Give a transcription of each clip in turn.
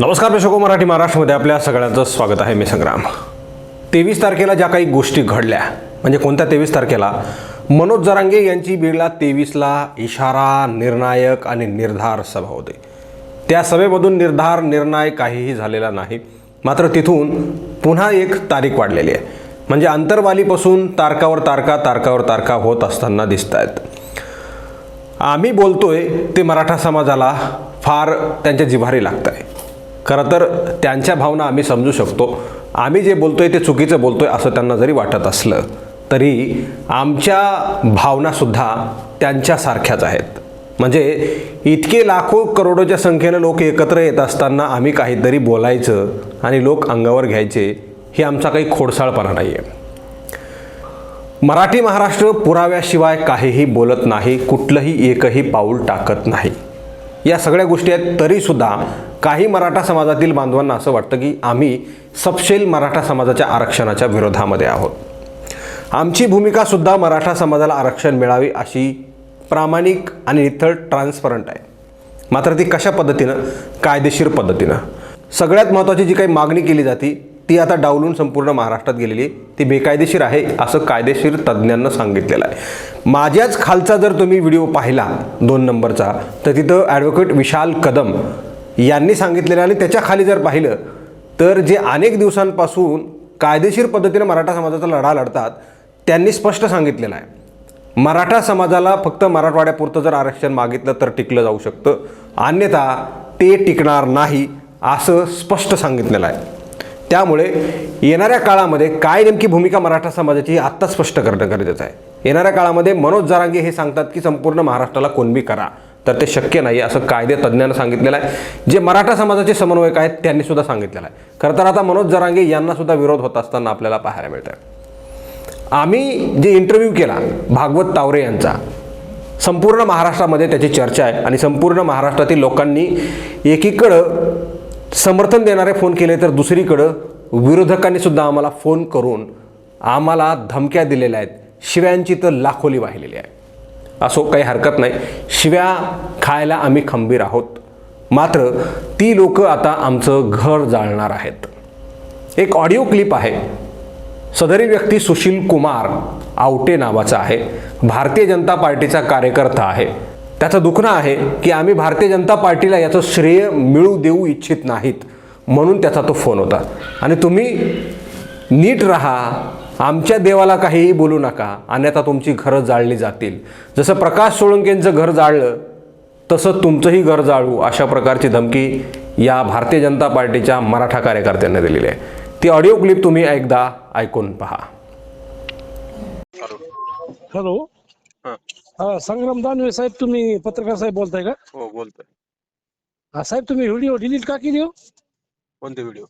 नमस्कार प्रेक्षको हो, मराठी महाराष्ट्रामध्ये आपल्या सगळ्यांचं स्वागत आहे. मी संग्राम. तेवीस तारखेला ज्या काही गोष्टी घडल्या म्हणजे कोणत्या तेवीस तारखेला? मनोज जरांगे यांची बीडला तेवीसला इशारा निर्णायक आणि निर्धार सभा होते. त्या सभेमधून निर्धार निर्णय काहीही झालेला नाही. मात्र तिथून पुन्हा एक तारीख वाढलेली आहे. म्हणजे अंतरवालीपासून तारकावर तारका तारकावर तारका होत असताना दिसत आहेत आम्ही बोलतोय ते मराठा समाजाला फार त्यांच्या जिव्हारी लागत आहे खरं तर त्यांच्या भावना आम्ही समजू शकतो. आम्ही जे बोलतोय ते चुकीचं बोलतोय असं त्यांना जरी वाटत असलं तरी आमच्या भावनासुद्धा त्यांच्यासारख्याच आहेत. म्हणजे इतके लाखो करोडोच्या संख्येनं लोक एकत्र येत असताना आम्ही काहीतरी बोलायचं आणि लोक अंगावर घ्यायचे हे आमचा काही खोडसाळपणा नाही आहे मराठी महाराष्ट्र पुराव्याशिवाय काहीही बोलत नाही कुठलंही एकही पाऊल टाकत नाही. या सगळ्या गोष्टी आहेत तरीसुद्धा काही मराठा समाजातील बांधवांना असं वाटतं की आम्ही सपशेल मराठा समाजाच्या आरक्षणाच्या विरोधामध्ये आहोत. आमची भूमिकासुद्धा मराठा समाजाला आरक्षण मिळावी अशी प्रामाणिक आणि निथळ ट्रान्सपरंट आहे. मात्र ती कशा पद्धतीनं? कायदेशीर पद्धतीनं. सगळ्यात महत्त्वाची जी काही मागणी केली जाते ती आता डावलून संपूर्ण महाराष्ट्रात गेलेली आहे. ती बेकायदेशीर आहे असं कायदेशीर तज्ज्ञांना सांगितलेलं आहे. माझ्याच खालचा जर तुम्ही व्हिडिओ पाहिला दोन नंबरचा तर तिथं ॲडव्होकेट विशाल कदम यांनी सांगितलेलं आणि त्याच्याखाली जर पाहिलं तर जे अनेक दिवसांपासून कायदेशीर पद्धतीने मराठा समाजाचा लढा लढतात त्यांनी स्पष्ट सांगितलेलं आहे. मराठा समाजाला फक्त मराठवाड्यापुरतं जर आरक्षण मागितलं तर टिकलं जाऊ शकतं. अन्यथा ते टिकणार नाही असं स्पष्ट सांगितलेलं आहे. त्यामुळे येणाऱ्या काळामध्ये काय नेमकी भूमिका मराठा समाजाची ही आत्ता स्पष्ट करणं गरजेचं आहे. येणाऱ्या काळामध्ये मनोज जरांगे हे सांगतात की संपूर्ण महाराष्ट्राला कोणबी करा. तर ते शक्य नाही असं कायदे तज्ज्ञांना सांगितलेलं आहे. जे मराठा समाजाचे समन्वयक आहेत त्यांनी सुद्धा सांगितलेलं आहे. खरं तर आता मनोज जरांगे यांना सुद्धा विरोध होत असताना आपल्याला पाहायला मिळतं आम्ही जे इंटरव्ह्यू केला भागवत तावरे यांचा संपूर्ण महाराष्ट्रामध्ये त्याची चर्चा आहे आणि संपूर्ण महाराष्ट्रातील लोकांनी एकीकडं समर्थन देणारे फोन केले तर दुसरीकडं विरोधकांनी सुद्धा आम्हाला फोन करून आम्हाला धमक्या दिलेल्या आहेत. शिव्यांची तर लाखोली वाहिलेली आहे. असो काही हरकत नाही. शिव्या खायला आम्ही खंबीर आहोत. मात्र ती लोक आता आमचं घर जाळणार आहेत. एक ऑडिओ क्लिप आहे. सदरी व्यक्ती सुशील कुमार आवटे नावाचा आहे. भारतीय जनता पार्टीचा कार्यकर्ता आहे. त्याचं दुखणं आहे की आम्ही भारतीय जनता पार्टीला याचं श्रेय मिळू देऊ इच्छित नाहीत. म्हणून त्याचा तो फोन होता. आणि तुम्ही नीट राहा. आमच्या देवाला काहीही बोलू नका. अन्यथा तुमची घरं जाळली जातील. जसं प्रकाश सोळंकेंचं घर जाळलं तसं तुमचंही घर जाळू अशा प्रकारची धमकी या भारतीय जनता पार्टीच्या मराठा कार्यकर्त्यांना दिलेली आहे. ती ऑडिओ क्लिप तुम्ही एकदा ऐकून पहा. हॅलो. हा संग्राम दानवे साहेब तुम्ही पत्रकार साहेब बोलताय का? हो बोलतोय. हा साहेब तुम्ही व्हिडिओ डिलीट का केली हो? कोणते व्हिडिओ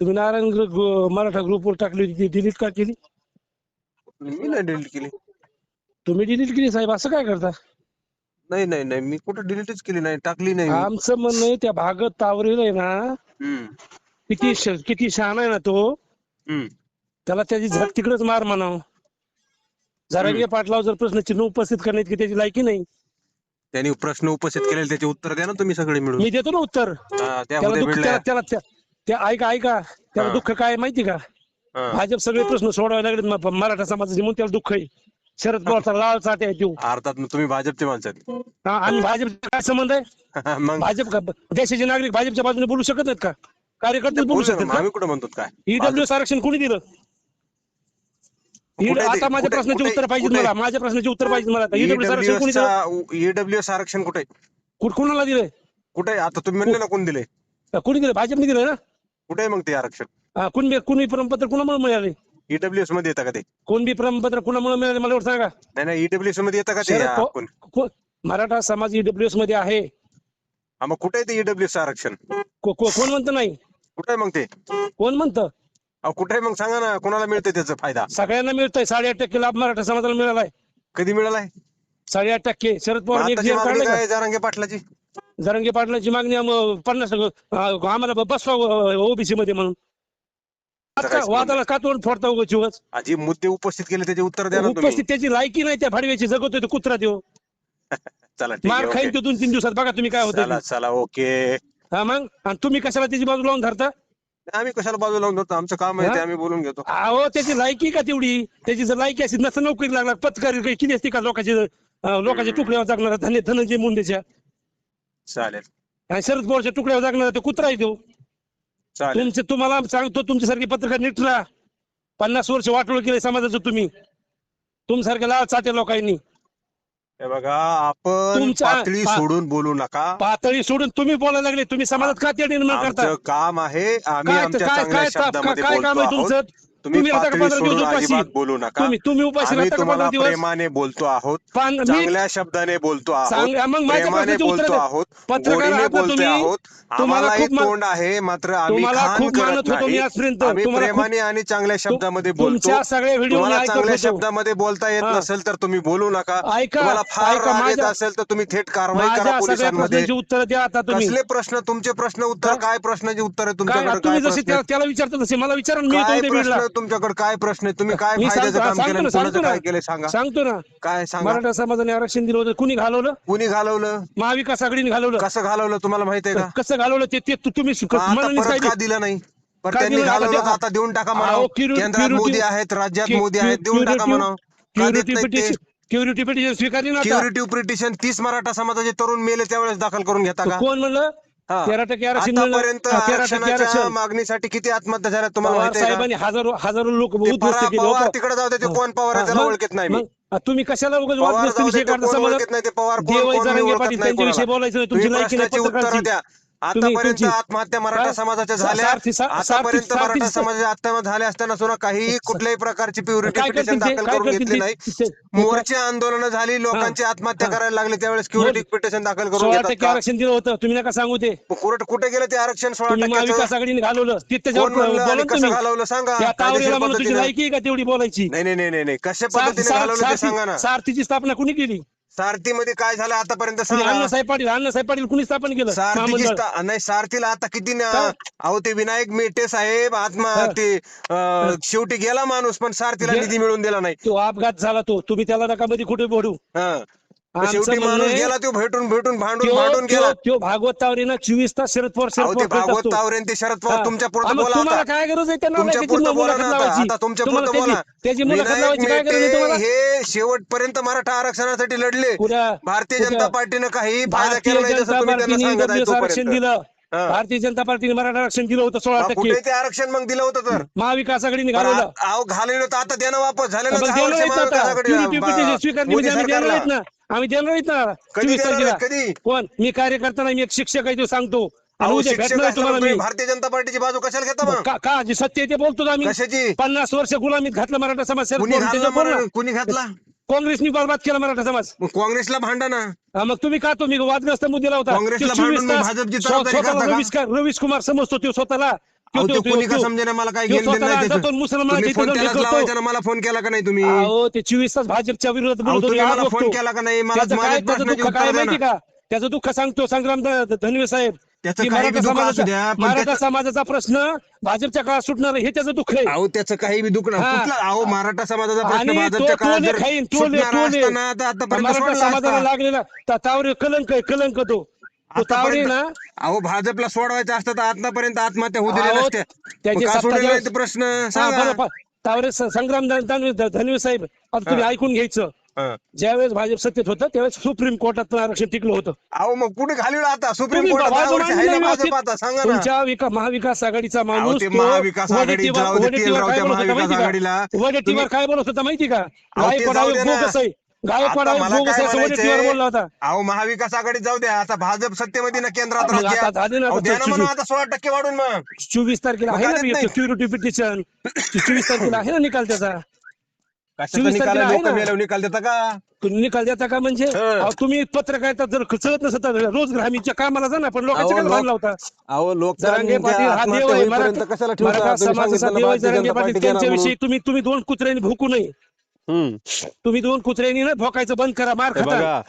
तुम्ही नारायण ग्रु- ग्रु- मराठा ग्रुपवर टाकली होती ती डिलीट का केली? मी नाही डिलीट केली. तुम्ही डिलीट केली साहेब असं काय करता? नाही नाही नाही मी कुठं डिलीटच केली नाही टाकली नाही मी. आमचं म्हणणं आहे त्या भागत तावरेला आहे ना हम्म, किती श- किती शहाण आहे ना तो हम्म. त्याला त्याची झक तिकडेच मार म्हणाव. जरांगे पाटलावर जर प्रश्न चिन्ह उपस्थित करण्यात की त्याची लायकी नाही. त्यांनी प्रश्न उपस्थित केलेले त्याचे उत्तर द्या ना तुम्ही सगळे मिळून. मी देतो ना उत्तर. हा, त्या त्याला उद्या दुःख भेटल्या त्याला त्याला त्या- त्या ऐका ऐका. त्याला हा. दुःख काय आहे माहिती का? हा. भाजप सगळे प्रश्न सोडवायला लागले म- मराठा समाजाचे म्हणून त्याला दुःख आहे. शरद पवारचा लाल चाटे आहे तो अर्थात मग तुम्ही भाजपचे माणसं आहेत. हा, आणि भाजपचा काय संबंध आहे? मग? भाजप का देशाचे नागरिक भाजपच्या बाजूने बोलू शकत नाहीत का? कार्यकर्ते बोलू शकतात आम्ही कुठं म्हणतो काय? ईडब्ल्यू आरक्षण कोणी दिलं? कुठे ते- आता माझ्या कुठे- प्रश्नाचे कुठे- उत्तर पाहिजे कुठे? मला माझ्या प्रश्नाचे उत्तर पाहिजे मला. ईडब्ल्यू आरक्षण कोणी दिलं आरक्षण कुठे? कुठ- कुणाला दिलंय? कुठे? आता तुम्ही म्हणले ना कोण दिले कोणी दिलं भाजपने दिलं ना? कुठे आहे मग ते आरक्षण? हा, कुणबी कुणी प्रमाणपत्र कुणामुळे मिळाले? ईडब्ल्यूएसमध्ये येतं का ते? कोणबी प्रमाणपत्र कुणामुळे मिळाले मला एवढं सांगा. नाही नाही ईडब्ल्यूएसमध्ये येतं का ते शरद पव- कोण? को- मराठा समाज ईडब्ल्यूएसमध्ये आहे. हा, मग कुठे आहे ते ईडब्ल्यूएस आरक्षण? को- को- कोण म्हणतं नाही? कुठे आहे मग ते? कोण म्हणतं? अहो कुठे मग? सांगा ना कोणाला मिळते त्याचा फायदा? सगळ्यांना मिळतंय. साडेआठ टक्के लाभ मराठा समाजाला मिळालाय. कधी मिळालाय? साडेआठ टक्के. शरद पवार आताची मागणी काय जारांगे पाटलाची. जरंगे पाटलाची मागणी आम- पन्नास अं, आम्हाला बसवा ओबीसी मध्ये म्हणून. काय संबंध? वादाला का तोंड फोडता उगाच उगाच आजी मुद्दे उपस्थित केले त्याचे उत्तर द्या ना तुम्ही. उपस्थित त्याची लायकी नाही त्या भाडव्याची जगवतोय तो कुत्रा देऊ चला ठीक मार खाईन तो दोन तीन दिवसात. बघा तुम्ही काय चला होतं चला ओके. हा मग? आणि तुम्ही कशाला त्याची बाजू लावून धरता? आम्ही कशाला बाजू लावून धरतो? आमचं काम आहे ते हा? आम्ही बोलून घेतो. अहो त्याची लायकी का तेवढी? त्याची जर लायकी असेल नसतं नोकरी लागला पत्रकार किती असते का लोकांचे अं, लोकांच्या तुकड्यावर जागणार धन धनंजय मुंडेच्या? चालेल. आणि शरद पवारच्या तुकड्यावर जागणार ते कुत्रा आहे तो. चालेल. तुमचे तुम्हाला सांगतो तुमच्यासारखे पत्रकार नीट राहा. पन्नास वर्ष वाटोळ केले समाजाचं तुम्ही. तुमच्यासारख्या लाल चाटे लोकांनी. हे बघा आपण पातळी पा- सोडून बोलू नका. पातळी सोडून तुम्ही बोलायला लागले. तुम्ही समाजात का ते निर्माण करता. आमचं काम आहे आम्ही काय आमच्या काय चांगल्या काय शब्दामध्ये काय काम बोलतो आहे आहोत. तुमचं तुम्ही आता पंधरा दिवस उपाशी. बोलू नका. तुम्ही उपाशी आम्ही तुम्हाला प्रेमाने बोलतो आहोत. चांगल्या शब्दाने बोलतो आहोत. मग प्रेमाने बोलतो. आहोत. पत्रकार गोडीने आहात खूप मा- तोंड आहे मात्र आम्ही खूप मानत होतो मी आजपर्यंत. प्रेमाने आणि चांगल्या शब्दामध्ये बोलतो. सगळ्या व्हिडिओ चांगल्या. शब्दामध्ये बोलता येत. नसेल तर तुम्ही बोलू नका. तुम्हाला फार राग येत असेल तर तुम्ही थेट कारवाई करा पोलिसांमध्ये. उत्तर द्या आता कसले प्रश्न? तुमचे प्रश्न उत्तर काय? प्रश्नाचे उत्तर आहे तुमच्याकडे तुम्ही जसे? त्याला विचारता तसे. मला विचारा मी तुमच्याकडे काय प्रश्न आहे तुम्ही काय मी फायद्याचं सांगतो- काम सांगतो केलं ना, सांगतो कुणाचं ना. काय केलं सांगा सांगतो ना काय सांगा मराठा समाजाने आरक्षण दिलं होतं कुणी घालवलं कुणी घालवलं महाविकास आघाडीने घालवलं कसं घालवलं तुम्हाला माहीत आहे का कसं घालवलं ते ते तु- तुम्ही शिक- आता मनानेच काय परत का दिलं नाही पण का त्यांनी दिलं नाही? घालवलं आता तर आता देऊन टाका म्हणा क्युरि- केंद्रात क्युरिटी- मोदी आहेत राज्यात क्यु- मोदी आहेत देऊन टाका क्युरिटी- म्हणा का देत क्युरिटी नाहीत ते? पिटिशन क्युरिटी पिटिशन स्वीकारली ना आता क्युरिटिव्ह पिटिशन तीस मराठा समाजाचे तरुण मेले त्यावेळेस दाखल करून घेता का कोण म्हणलं हा. तेरा टक्के आरक्षण आतापर्यंत हा, तेरा टक्के आरक्षणाच्या आरक्षण. मागणीसाठी किती आत्महत्या झाल्या तुम्हाला पवार माहिती आहे का? साहेबांनी हजारो हजारो लोक ते उद्ध्वस्त पवार केले. पवार लोकं- तिकडे जाऊ दे ते कोण पवार आहे हा, त्याला मग- ओळखत नाही मी. मग तुम्ही कशाला उगाच पवार वादग्रस्त जाऊ दे विषय ते काढता कोण समाजात ओळखत नाही ते पवार कोण देवाई कोण मी जरांगे ओळखत पाटील नाही त्यांच्याविषयी कोणाला. बोलायचं नाही तुम्ही तुमची लायकी नाही प्रश्नाची उत्तरं पत्रकारची द्या. आतापर्यंत आत्महत्या मराठा? समाजाच्या झाल्या. आतापर्यंत मराठा समाजाच्या आत्महत्या झाल्या असताना सुद्धा काही कुठल्याही प्रकारची प्युरिटी पिटिशन? दाखल करून घेतली? नाही. मोर्चे आंदोलन झाली लोकांची आत्महत्या. करायला लागली त्यावेळेस क्युरिटी पिटिशन दाखल करून घेतात टक्के आरक्षण दिलं होतं. तुम्ही नका सांगू ते. कोर्ट कुठे गेलं ते आरक्षण सोळा आघाडीने घालवलं. कसं घालवलं सांगा? तुझी लायकी का तेवढी बोलायची? नाही नाही नाही नाही कशा पद्धतीने घालवलं सांगा ना. सारथीची स्थापना कुणी केली? सारथीमध्ये काय झालं आतापर्यंत कुणी सांगा अण्णासाहेब पाटील अण्णासाहेब पाटील कुणी स्थापन केलं सारथीची महामंडळ स्था- नाही सारथीला आता किती न-? अहो ते विनायक मेटे साहेब आत्मा हा. ते अं, शेवटी गेला माणूस पण सारथीला निधी मिळून दिला नाही तो अपघात झाला तो तुम्ही त्याला नका मध्ये कुठे बोडू हा. आमचं शेवटी म्हणणं माणूस आहे- गेला तो भेटून भेटून भांडून भांडून गेला. त्यो भागवत तावरेनं चोवीस तास शरद पवार शरद ते पवार भागवत. तावरे आणि ते शरद पवार. तुमच्या पुरतं बोला तुम्हाला आता. काय गरज आहे? त्यांना तुमच्या लायकीची पुरतं बोला मुलाखत ना आता. लावायची? आता तुमच्या तुम्हाला पुरतं त्याची- बोला. त्याची मुलाखत विनायक लावायची काय गरज आहे मेटे तुम्हाला? हे शेवटपर्यंत मराठा आरक्षणासाठी लढले. पुऱ्या- भारतीय पुऱ्या- जनता पार्टीनं काही फायदा भारतीय केला नाही जसं जनता तुम्ही त्यांना पार्टीने सांगत आहे आरक्षण तोपर्यंत. दिलं. हा. भारतीय जनता पार्टीने मराठा आरक्षण दिलं होतं सोळा टक्के. कुठे ते आरक्षण मग दिलं होतं तर. महाविकास आघाडीने पण घालवलं. आ- अहो घालवलं तर आता देणं वापस झालं ना मग दहा देणार वर्ष आहेत ना आता. महाविकास आघाडी- Purity बा- petition स्वीकारली मोदी म्हणजे आम्ही देणार सरकारला. आहेत ना. आम्ही देणार आहेत ना कधी चोवीस देणार तारखेला आहेत? कधी? कोण? मी कार्यकर्ता नाही मी एक शिक्षक आहे तो सांगतो. आणि अहो, उद्या शिक्षक भेटणार आहे असताना तुम्हाला तुम्ही मी. भारतीय जनता पार्टीची बाजू कशाला घेता मग का का जे सत्य आहे ते बोलतो आम्ही. कशाची? पन्नास वर्ष गुलामीत घातलं मराठा समाज कुणी घातला? कुणी घातला? काँग्रेसनी बरबाद केला मराठा समाज. मग काँग्रेसला भांडा ना. हा, मग तुम्ही का तुम्ही? वादग्रस्त मुद्द्याला होता काँग्रेसला ते 24 भांडून मग तास भाजपची स्व- जबाबदारी स्वतःला करता का? रवीश का- रवीश कुमार समजतो तो स्वतःला. अहो, तो- कोणी का समजेना मला काय घेणं देणं स्वतःला नाही तुम्ही फोन त्यालाच लावायचा. ना मला फोन केला का नाही तुम्ही अहो ते चोवीस तास भाजपच्या विरोधात अहो, बोलतो तुम्ही मला फोन. केला का नाही मला त्याचं माझ्या काय त्याचं प्रश्नाची दुःख काय उत्तरं द्या माहिती ना. का त्याचं दुःख सांगतो संग्राम ध- धनवे साहेब त्याचं की काही मराठा बी दुःख असू समाजाचा द्या, पण मराठा त्याचं- समाजाचा प्रश्न भाजपच्या काळात सुटणार हे त्याचं दुःख आहे अहो त्याचं काही बी दुःख नाही हा. कुठला अहो मराठा समाजाचा प्रश्न आणि तो भाजपच्या काळात टोले जर खाईन टोले सुटणारा टोले असताना आता आतापर्यंत मराठा सोडला समाजाला असता. लागलेला ता- तावरे कलंक आहे कलंक तो आतापर्यंत अहो भाजपला सोडवायचं असतं तर आतापर्यंत आत्महत्या होऊ दिल्या अहो, नसत्या त्याची मग का सत्ता सोडले जेव्हा- नाही ते प्रश्न सांगा. तावरे संग्राम धन- धनवे धनवे साहेब आता तुम्ही. ऐकून घ्यायचं. हा. ज्यावेळेस भाजप सत्तेत होतं त्यावेळेस सुप्रीम कोर्टात आरक्षण टिकलं होतं. अहो मग कुठे घालवलं आता? सुप्रीम तुम्ही कोर्टात दहा बाजू वर्ष आहे मांडली ना नाही भाजप व्यवस्थित. आता सांगा ना. तुमच्या विका महाविकास आघाडीचा अहो माणूस ते तो महाविकास आघाडी वडेट्टीवर- जाऊ दे तेल वडेट्टीवर राहू काय त्या बोलत होता महाविकास माहिती आघाडीला. का वडेट्टीवर तुम्ही- काय बोलत होता माहिती का? अहो, ते जाऊ ना. आता मला काय वडेट्टीवर बोलला होता. अहो महाविकास आघाडीत जाऊ द्या. आता भाजप सत्तेमध्ये ना केंद्रात मग राज्यात आता झाले ना अहो, आता द्या ना म्हणून आता सोळा टक्के वाढून मग. चोवीस तारखेला आहे ना नाही? सिक्युरिटी पिटिशन चोवीस तारखेला आहे ना निकाल त्याचा? कशाचा चोवीस निकाल तारखेला आहे? लोक ना. मेल्यावर निकाल देता का? तुम्ही निकाल देता का म्हणजे? हं. अहो, तुम्ही पत्रकारिता जर चलत नसत तर रोज ग्रामीणच्या कामाला जा ना पण लोकांच्या अहो, लोक- लावता अहो जरांगे पाटील हा देव आहे मराठा कशाला मराठा समाजाचा देव आहे जरांगे पाटील त्यांच्याविषयी तुम्ही तुम्ही दोन कुत्र्यांनी भुकू नये. तुम्ही दोन कुत्र्यांनी ना भोकायचं बंद करा मार खाता बघा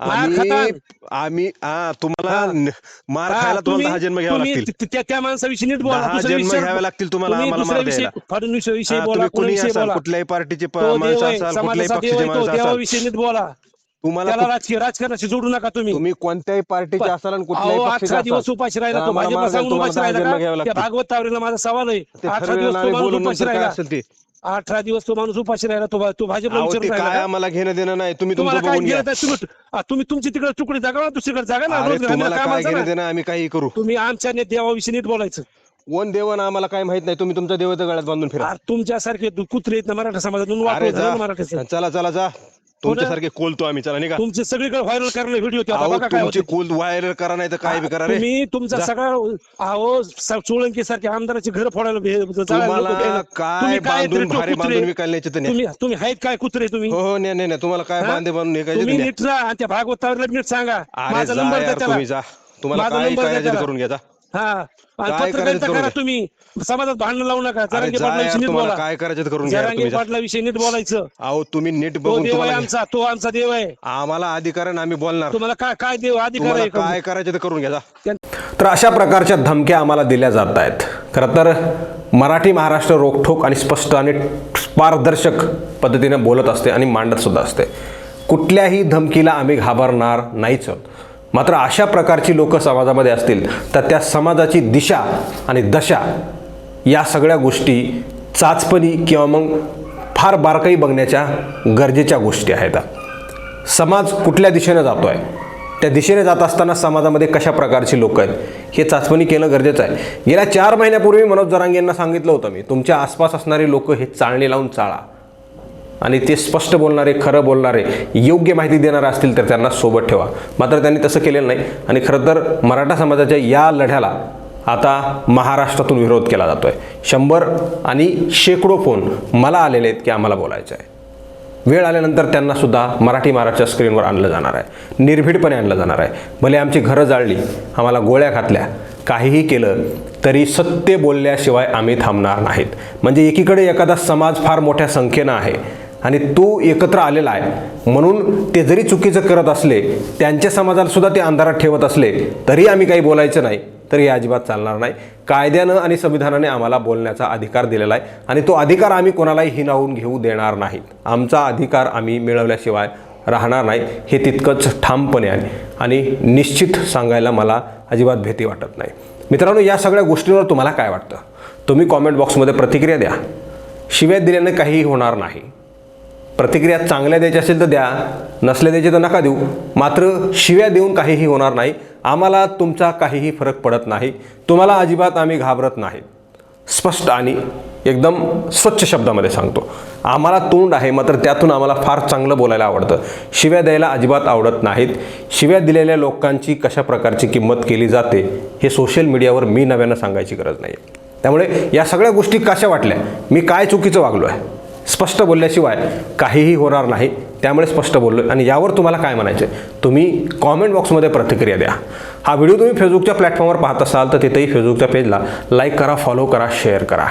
मार आम्ही खातान. आम्ही हा तुम्हाला हा. न- मार हा, खायला तुम्हाला तुम्ही- दहा जन्म घ्यावे तुम्ही लागतील. त- त्या त्या माणसाविषयी नीट बोला. दहा दुसऱ्या जन्म विषयावर- घ्यावे लागतील तुम्हाला तुम्ही आम्हाला दुसऱ्या मार विषयी द्यायला. फडणवीस विषयी हा, बोला तुम्ही कोणी कुणी विषयी असाल बोला. कुठल्याही पार्टीचे प- तो माणसं आहे असाल समाजाचा कुठल्याही देव पक्षाचे आहे तो माणसं असाल. देवाविषयी नीट बोला. तुम्हाला त्याला कुठ- राजकीय राजकारणाशी जोडू नका तुम्ही. तुम्ही कोणत्याही पार्टीचे असाल आणि कुठल्याही अहो पक्षाचे अठरा दिवस उपाशी राहिला तो. आम्हाला भाजप मार्गाला सांगून तुम्हाला उपाशी राहिला दहा जन्म घ्यावे का त्या लागतील. भागवत तावरेला माझा सवाल आहे. अठरा ठरवेलं दिवस ना तो आम्ही माणूस बोलून उपाशी नंतर काय राहिला. असेल ते. अठरा दिवस तो माणूस उपाशी राहिला तो तो भाजपला अहो, ते विचारून काय राहिला का? आम्हाला घेणं देणं नाही. तुम्ही तुम्हाला तुमचं काय बघून घ्या. घेणं तुम्ही आ, तुम्ही तुमची तिकडे तुकडे जागा ना दुसरीकडे जागा ना अरे तुम्हाला काय कामाचं घेणं ना. देणं? आम्ही काही करू. तुम्ही आमच्या ने देवाविषयी नीट बोलायचं. कोण देवण आम्हाला काय माहीत नाही. तुम्ही तुमच्या देवाच्या गळ्यात बांधून फिरा. अरे तुमच्यासारखे दु- कुत्रे आहेत ना मराठा समाजातून अरे वाटलं जा. मराठीचं. चला चला जा. तुमच्यासारखे कोलतो आम्ही चला नाही का तुमचे सगळीकडे व्हायरल करणे व्हिडिओ अहो काय तुमची. कोल व्हायरल करा नाही तर काय बी करा रे तुम्ही तुमचा जा. सगळा अहो चोळंकी सारखे आमदाराची घर फोडायला भे- जाळायला लोकं तुम्हाला द्यायला. काय तुम्ही काय बांधून तरी भारे कुत्रे? बांधून विकायला. तुम्ही तुम्ही आहेत काय कुत्रे तुम्ही हो हो नाही नाही नाही. तुम्हाला काय हा? बांधे बांधून विकायचे तुम्ही ते न्या. नीट राहा आणि त्या भागवतावरला नीट सांगा अरे माझा जा नंबर द्या यार त्याला तुम्ही जा तुम्हाला माझा काय द्या त्याला. करून घ्या जा. हा. काय पत्रकारिता करायचं करा तुम्ही. समाजात भांडण लावू नका. अरे जरांगे जा पाटला यार विषयी नीट तुम्हाला बोला. काय करायचं ते करून घ्या जरांगे तुम्ही. जा. पाटला विषयी नीट बोलायचं. अहो तुम्ही नीट तो बघून देव आहे तुम्हाला आमचा. तो आमचा देव आहे. आम्हाला अधिकार आहे आणि आम्ही बोलणार. तुम्हाला काय काय देव अधिकार तुम्हाला आहे का? काय करायचं ते करून घ्या जा. तर अशा प्रकारच्या धमक्या आम्हाला दिल्या जात आहेत. खरं तर मराठी महाराष्ट्र रोखठोक आणि स्पष्ट आणि पारदर्शक पद्धतीने बोलत असते आणि मांडत सुद्धा असते. कुठल्याही धमकीला आम्ही घाबरणार नाहीच आहोत. मात्र अशा प्रकारची लोक समाजामध्ये असतील तर त्या समाजाची दिशा आणि दशा या सगळ्या गोष्टी चाचपणी किंवा मग फार बारकाई बघण्याच्या गरजेच्या गोष्टी आहेत. समाज कुठल्या दिशेने जातो आहे त्या दिशेने जात असताना समाजामध्ये कशा प्रकारची लोक आहेत? हे चाचपणी केलं गरजेचं आहे. गेल्या चार महिन्यापूर्वी मनोज जरांगे यांना सांगितलं होतं मी तुमच्या आसपास असणारे लोक हे चाळणी लावून चाळा. आणि ते स्पष्ट बोलणारे खरं बोलणारे योग्य माहिती देणारे असतील तर त्यांना सोबत ठेवा. मात्र त्यांनी तसं केलेलं नाही. आणि खरं तर मराठा समाजाच्या या लढ्याला आता महाराष्ट्रातून विरोध केला जातो आहे शंभर आणि शेकडो फोन मला आलेले आहेत की आम्हाला बोलायचं आहे. वेळ आल्यानंतर त्यांनासुद्धा मराठी महाराष्ट्र स्क्रीनवर आणलं जाणार आहे. निर्भीडपणे आणलं जाणार आहे. भले आमची घरं जाळली आम्हाला गोळ्या घातल्या काहीही केलं तरी सत्य बोलल्याशिवाय आम्ही थांबणार नाहीत. म्हणजे एकीकडे एखादा समाज फार मोठ्या संख्येनं आहे आणि तो एकत्र आलेला आहे. म्हणून ते जरी चुकीचं करत असले त्यांच्या समाजाला सुद्धा ते अंधारात ठेवत असले तरी आम्ही काही बोलायचं नाही. तर हे अजिबात चालणार नाही. कायद्यानं आणि संविधानाने आम्हाला बोलण्याचा अधिकार दिलेला आहे. आणि तो अधिकार आम्ही कोणालाही हिनावून घेऊ देणार नाहीत आमचा अधिकार आम्ही मिळवल्याशिवाय राहणार नाही. हे तितकंच ठामपणे आहे. आणि निश्चित सांगायला मला अजिबात भीती वाटत नाही. मित्रांनो या सगळ्या गोष्टींवर तुम्हाला काय वाटतं? तुम्ही कॉमेंट बॉक्समध्ये प्रतिक्रिया द्या. शिव्या दिल्याने काहीही होणार नाही. प्रतिक्रिया चांगल्या द्यायच्या असेल तर द्या नसल्या द्यायचे तर नका देऊ. मात्र शिव्या देऊन काहीही होणार नाही. आम्हाला तुमचा काहीही फरक पडत नाही. तुम्हाला अजिबात आम्ही घाबरत नाही. स्पष्ट आणि एकदम स्वच्छ शब्दामध्ये सांगतो. आम्हाला तोंड आहे मात्र त्यातून आम्हाला फार चांगलं बोलायला आवडतं. शिव्या द्यायला अजिबात आवडत नाहीत. शिव्या दिलेल्या लोकांची कशा प्रकारची किंमत केली जाते हे सोशल मीडियावर मी नव्यानं सांगायची गरज नाही त्यामुळे या सगळ्या गोष्टी कशा वाटल्या? मी काय चुकीचं वागलो आहे स्पष्ट बोलल्याशिवाय काहीही होणार नाही. त्यामुळे स्पष्ट बोललो आणि यावर तुम्हाला काय म्हणायचं आहे तुम्ही कॉमेंट बॉक्समध्ये प्रतिक्रिया द्या. हा व्हिडिओ तुम्ही फेसबुकच्या प्लॅटफॉर्मवर पाहत असाल तर तिथेही फेसबुकच्या पेजला लाईक करा फॉलो करा शेअर करा.